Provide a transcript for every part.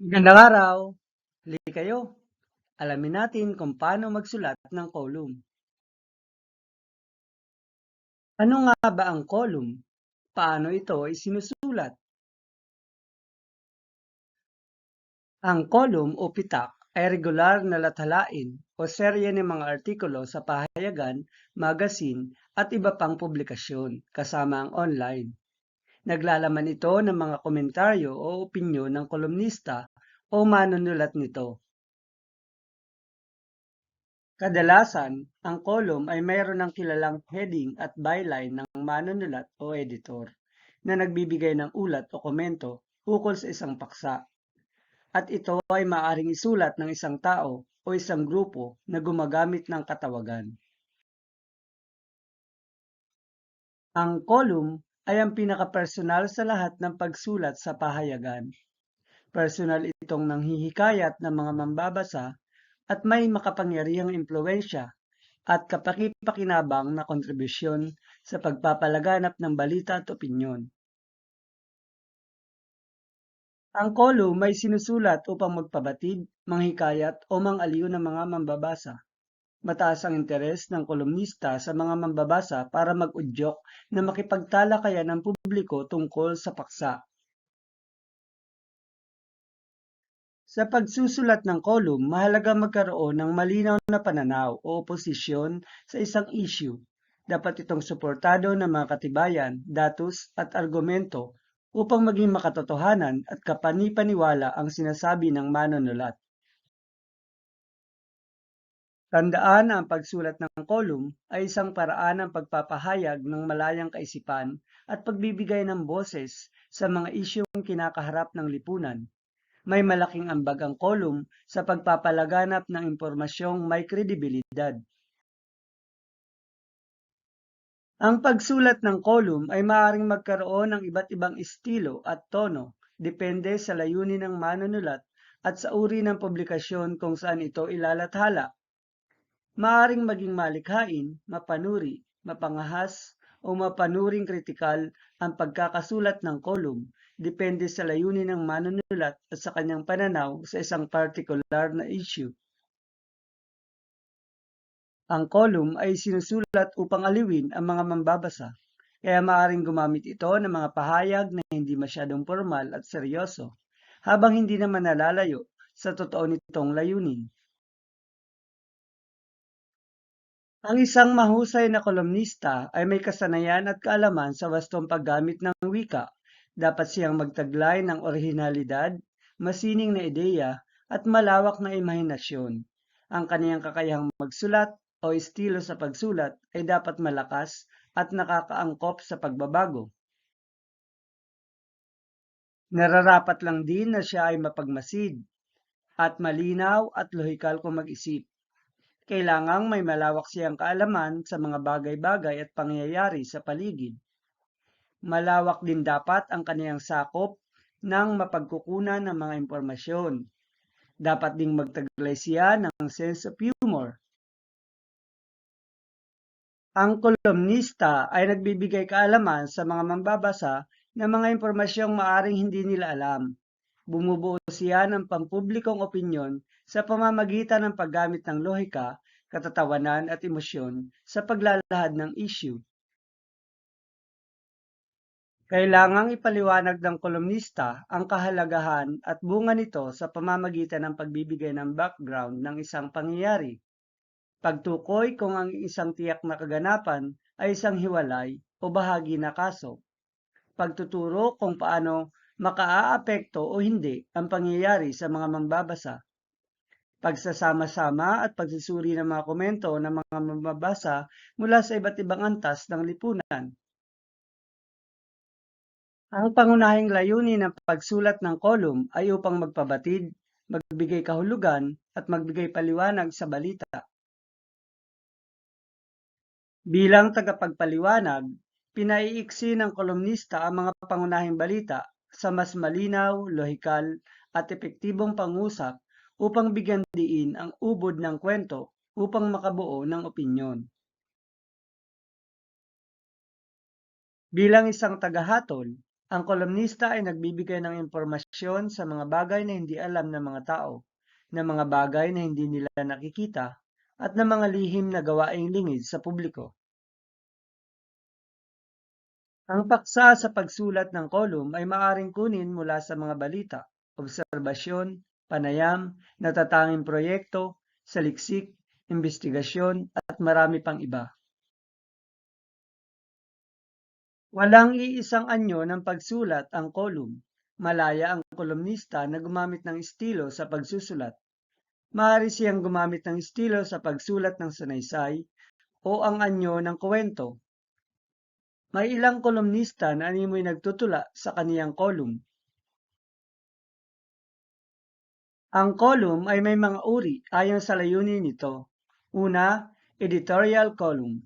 Magandang araw! Huli kayo, alamin natin kung paano magsulat ng column. Ano nga ba ang column? Paano ito isinusulat? Ang column o pitak ay regular na latalain o serye ng mga artikulo sa pahayagan, magazine at iba pang publikasyon kasama ang online. Naglalaman ito ng mga komentaryo o opinyon ng kolumnista o manunulat nito. Kadalasan, ang column ay mayroon ng kilalang heading at byline ng manunulat o editor na nagbibigay ng ulat o komento ukol sa isang paksa. At ito ay maaaring isulat ng isang tao o isang grupo na gumagamit ng katawagan. Ang column ay ang pinakapersonal sa lahat ng pagsulat sa pahayagan. Personal itong nanghihikayat ng mga mambabasa at may makapangyarihang impluensya at kapakipakinabang na kontribusyon sa pagpapalaganap ng balita at opinyon. Ang column may sinusulat upang magpabatid, manghikayat o mangaliw ng mga mambabasa. Mataas ang interes ng kolumnista sa mga mambabasa para mag-udyok na makipagtalakayan ng publiko tungkol sa paksa. Sa pagsusulat ng column, mahalaga magkaroon ng malinaw na pananaw o oposisyon sa isang issue. Dapat itong suportado ng mga katibayan, datos at argumento upang maging makatotohanan at kapanipaniwala ang sinasabi ng manunulat. Tandaan na ang pagsulat ng column ay isang paraan ng pagpapahayag ng malayang kaisipan at pagbibigay ng boses sa mga isyong kinakaharap ng lipunan. May malaking ambag ang column sa pagpapalaganap ng impormasyong may kredibilidad. Ang pagsulat ng column ay maaaring magkaroon ng iba't ibang estilo at tono depende sa layunin ng manunulat at sa uri ng publikasyon kung saan ito ilalathala. Maaring maging malikhain, mapanuri, mapangahas, o mapanuring kritikal ang pagkakasulat ng column depende sa layunin ng manunulat at sa kanyang pananaw sa isang particular na issue. Ang column ay sinusulat upang aliwin ang mga mambabasa, kaya maaaring gumamit ito ng mga pahayag na hindi masyadong formal at seryoso, habang hindi naman nalalayo sa totoo nitong layunin. Ang isang mahusay na kolumnista ay may kasanayan at kaalaman sa wastong paggamit ng wika. Dapat siyang magtaglay ng orihinalidad, masining na ideya, at malawak na imahinasyon. Ang kaniyang kakayahang magsulat o estilo sa pagsulat ay dapat malakas at nakakaangkop sa pagbabago. Nararapat lang din na siya ay mapagmasid at malinaw at lohikal kung mag-isip. Kailangang may malawak siyang kaalaman sa mga bagay-bagay at pangyayari sa paligid. Malawak din dapat ang kaniyang sakop ng mapagkukunan ng mga impormasyon. Dapat ding magtaglay siya ng sense of humor ang kolumnista ay nagbibigay kaalaman sa mga mambabasa ng mga impormasyong maaring hindi nila alam. Bumubuo siya ng pampublikong opinyon sa pamamagitan ng paggamit ng lohika, katatawanan at emosyon sa paglalahad ng issue. Kailangang ipaliwanag ng kolumnista ang kahalagahan at bunga nito sa pamamagitan ng pagbibigay ng background ng isang pangyayari Pagtukoy kung ang isang tiyak na kaganapan ay isang hiwalay o bahagi na kaso. Pagtuturo kung paano makaaapekto o hindi ang pangyayari sa mga mambabasa. Pagsasama-sama at pagsusuri ng mga komento ng mga mambabasa mula sa iba't ibang antas ng lipunan. Ang pangunahing layunin ng pagsulat ng kolum ay upang magpabatid, magbigay kahulugan at magbigay paliwanag sa balita. Bilang tagapagpaliwanag, pinaiiksi ng kolumnista ang mga pangunahing balita sa mas malinaw, lohikal at epektibong pangusap upang bigyan diin ang ubod ng kwento upang makabuo ng opinyon. Bilang isang tagahatol, Ang kolumnista ay nagbibigay ng impormasyon sa mga bagay na hindi alam ng mga tao, na mga bagay na hindi nila nakikita, at ng mga lihim na gawaing lingid sa publiko. Ang paksa sa pagsulat ng kolum ay maaring kunin mula sa mga balita, obserbasyon, panayam, natatanging proyekto, saliksik, investigasyon, at marami pang iba. Walang iisang anyo ng pagsulat ang kolum. Malaya ang kolumnista na gumamit ng estilo sa pagsusulat. Maaari siyang gumamit ng estilo sa pagsulat ng sanaysay o ang anyo ng kwento. May ilang kolumnista na animoy nagtutula sa kaniyang kolum. Ang kolum ay may mga uri ayon sa layunin nito. Una, editorial column.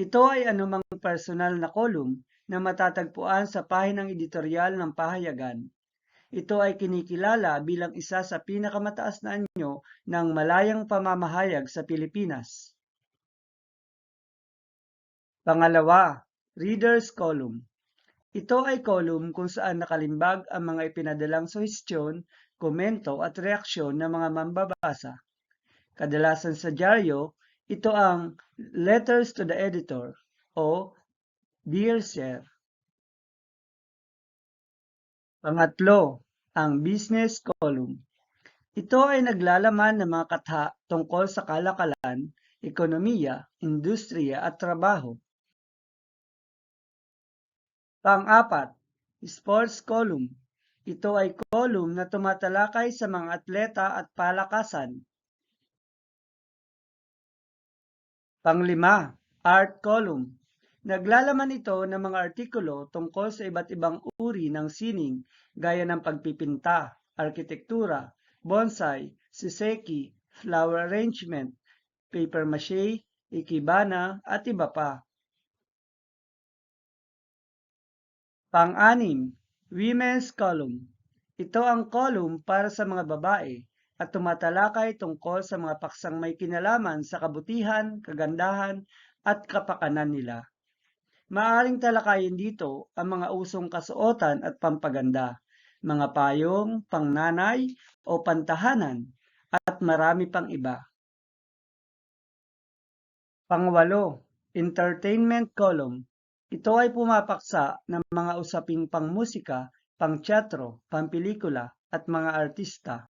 Ito ay anumang personal na kolum na matatagpuan sa pahinang editorial ng pahayagan. Ito ay kinikilala bilang isa sa pinakamataas na anyo ng malayang pamamahayag sa Pilipinas. Pangalawa, Reader's Column. Ito ay column kung saan nakalimbag ang mga ipinadalang suhestyon, komento at reaksyon ng mga mambabasa. Kadalasan sa dyaryo, ito ang Letters to the Editor o Dear Sir. Pangatlo, ang Business Column. Ito ay naglalaman ng mga katha tungkol sa kalakalan, ekonomiya, industriya at trabaho. Pang-apat, Sports Column. Ito ay column na tumatalakay sa mga atleta at palakasan. Panglima, Art Column. Naglalaman ito ng mga artikulo tungkol sa iba't ibang uri ng sining gaya ng pagpipinta, arkitektura, bonsai, siseki, flower arrangement, paper mache, ikebana at iba pa. Pang-anim, Women's Column. Ito ang column para sa mga babae at tumatalakay tungkol sa mga paksang may kinalaman sa kabutihan, kagandahan at kapakanan nila. Maaring talakayin dito ang mga usong kasuotan at pampaganda, mga payong, pangnanay o pantahanan, at marami pang iba. Pangwalo, Entertainment Column. Ito ay pumapaksa ng mga usaping pangmusika, pangteatro, pampelikula at mga artista.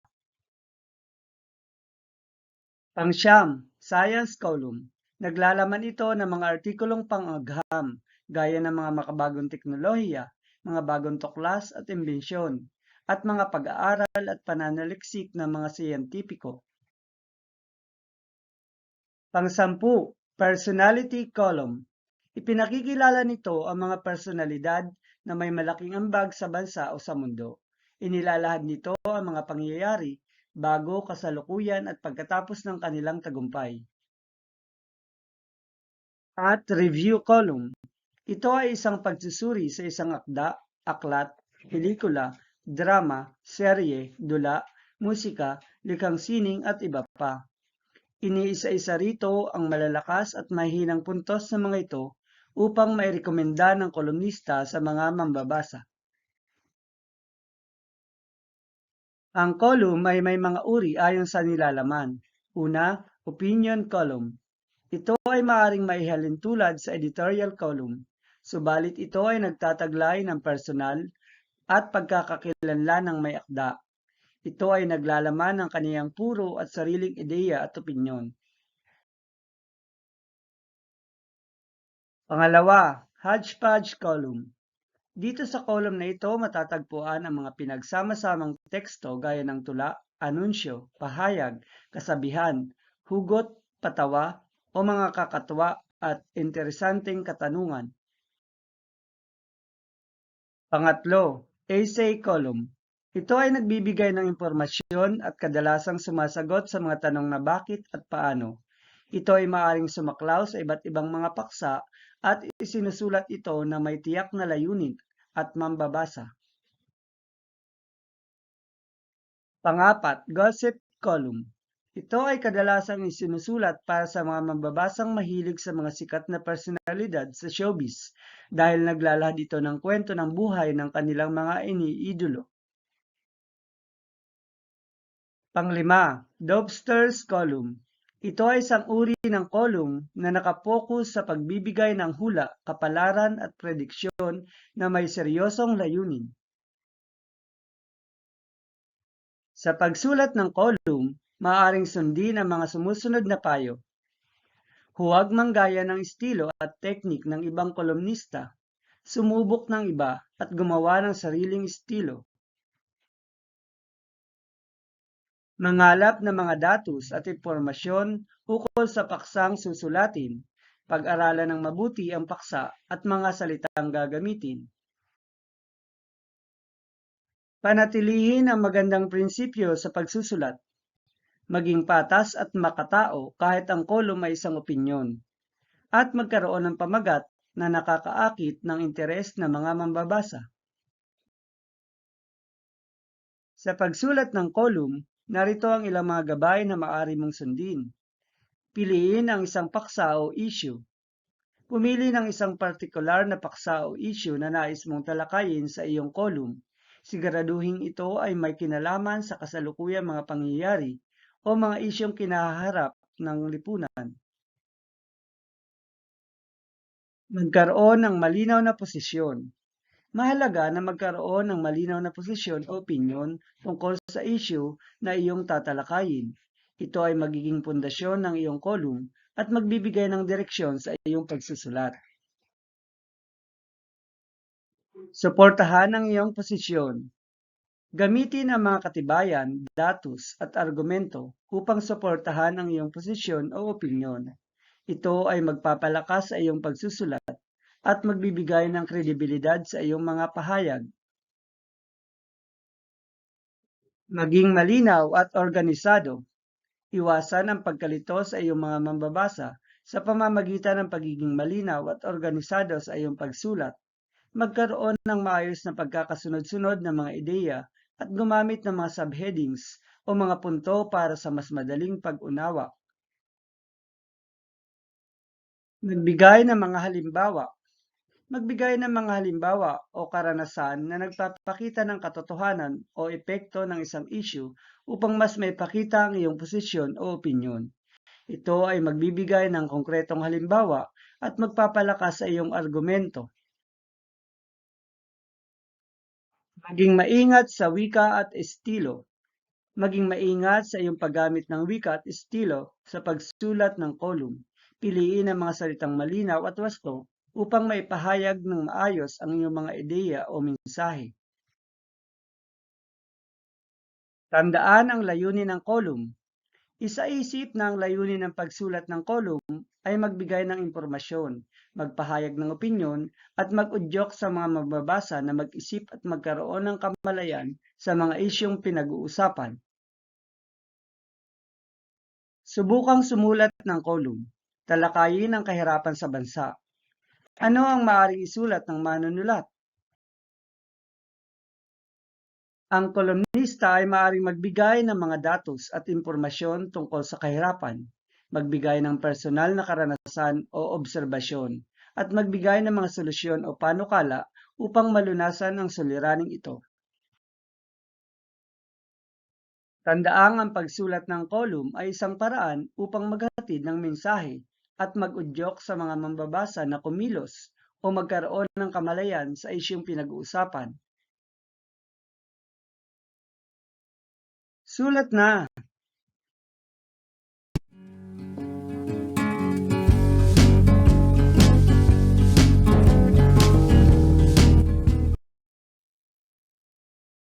Pangsyam, Science Column. Naglalaman ito ng mga artikulong pangagham, gaya ng mga makabagong teknolohiya, mga bagong tuklas at imbensyon, at mga pag-aaral at pananaliksik ng mga siyentipiko. Pangsampu, Personality Column. Ipinakikilala nito ang mga personalidad na may malaking ambag sa bansa o sa mundo. Inilalahad nito ang mga pangyayari bago, kasalukuyan at pagkatapos ng kanilang tagumpay. At review column. Ito ay isang pagsusuri sa isang akda, aklat, pelikula, drama, serye, dula, musika, likhang sining at iba pa. Iniisa-isa rito ang malalakas at mahinang puntos ng mga ito upang mairekomenda ng kolumnista sa mga mambabasa. Ang column ay may mga uri ayon sa nilalaman. Una, opinion column. Ito ay maaring maihalin tulad sa editorial column subalit ito ay nagtataglay ng personal at pagkakakilanlan ng may akda. Ito ay naglalaman ng kaniyang puro at sariling ideya at opinyon. Pangalawa, hodgepodge column. Dito sa column na ito matatagpuan ang mga pinagsama-samang teksto gaya ng tula, anunsyo, pahayag, kasabihan, hugot, patawa, o mga kakatwa at interesanteng katanungan. Pangatlo, essay column. Ito ay nagbibigay ng impormasyon at kadalasang sumasagot sa mga tanong na bakit at paano. Ito ay maaring sumaklaw sa iba't ibang mga paksa at isinusulat ito na may tiyak na layunin at mambabasa. Pangapat, gossip column. Ito ay kadalasang isinusulat para sa mga mambabasang mahilig sa mga sikat na personalidad sa showbiz dahil naglalahad ito ng kwento ng buhay ng kanilang mga iniidolo. Panglima, Dobster's Column. Ito ay isang uri ng column na nakapokus sa pagbibigay ng hula, kapalaran at prediksyon na may seryosong layunin. Sa pagsulat ng column, maaaring sundin ang mga sumusunod na payo. Huwag manggaya ng estilo at teknik ng ibang kolumnista. Sumubok ng iba at gumawa ng sariling estilo. Mangalap ng mga datos at impormasyon ukol sa paksang susulatin. Pag-aralan ng mabuti ang paksa at mga salitang gagamitin. Panatilihin ang magandang prinsipyo sa pagsusulat. Maging patas at makatao kahit ang kolum ay isang opinyon. At magkaroon ng pamagat na nakakaakit ng interes ng mga mambabasa. Sa pagsulat ng kolum, narito ang ilang mga gabay na maaari mong sundin. Piliin ang isang paksa o issue. Pumili ng isang partikular na paksa o issue na nais mong talakayin sa iyong kolum siguraduhin ito ay may kinalaman sa kasalukuyang mga pangyayari o mga isyong kinaharap ng lipunan. Magkaroon ng malinaw na posisyon. Mahalaga na magkaroon ng malinaw na posisyon o opinyon tungkol sa issue na iyong tatalakayin. Ito ay magiging pundasyon ng iyong kolum at magbibigay ng direksyon sa iyong pagsusulat. Suportahan ang iyong posisyon. Gamitin ang mga katibayan, datos at argumento upang suportahan ang iyong posisyon o opinyon. Ito ay magpapalakas sa iyong pagsusulat at magbibigay ng kredibilidad sa iyong mga pahayag. Maging malinaw at organisado. Iwasan ang pagkalito sa iyong mga mambabasa sa pamamagitan ng pagiging malinaw at organisado sa iyong pagsulat magkaroon ng maayos na pagkakasunod-sunod ng mga ideya at gumamit ng mga subheadings o mga punto para sa mas madaling pag-unawa. Magbigay ng mga halimbawa. Magbigay ng mga halimbawa o karanasan na nagpapakita ng katotohanan o epekto ng isang issue upang mas may pakita ang iyong posisyon o opinyon. Ito ay magbibigay ng konkretong halimbawa at magpapalakas sa iyong argumento. Maging maingat sa wika at estilo. Maging maingat sa iyong paggamit ng wika at estilo sa pagsulat ng kolum. Piliin ang mga salitang malinaw at wasto upang maipahayag ng maayos ang iyong mga ideya o mensahe. Tandaan ang layunin ng kolum. Isaisip na ang layunin ng pagsulat ng kolum ay magbigay ng impormasyon, magpahayag ng opinyon, at mag-udyok sa mga magbabasa na mag-isip at magkaroon ng kamalayan sa mga isyong pinag-uusapan. Subukang sumulat ng kolum. Talakayin ang kahirapan sa bansa. Ano ang maaaring isulat ng manunulat? Ang kolumnista ay maaaring magbigay ng mga datos at impormasyon tungkol sa kahirapan, magbigay ng personal na karanasan o obserbasyon, at magbigay ng mga solusyon o panukala upang malunasan ang suliraning ito. Tandaang ang pagsulat ng kolum ay isang paraan upang maghatid ng mensahe at mag-udyok sa mga mambabasa na kumilos o magkaroon ng kamalayan sa isyong pinag-uusapan. Sulat na!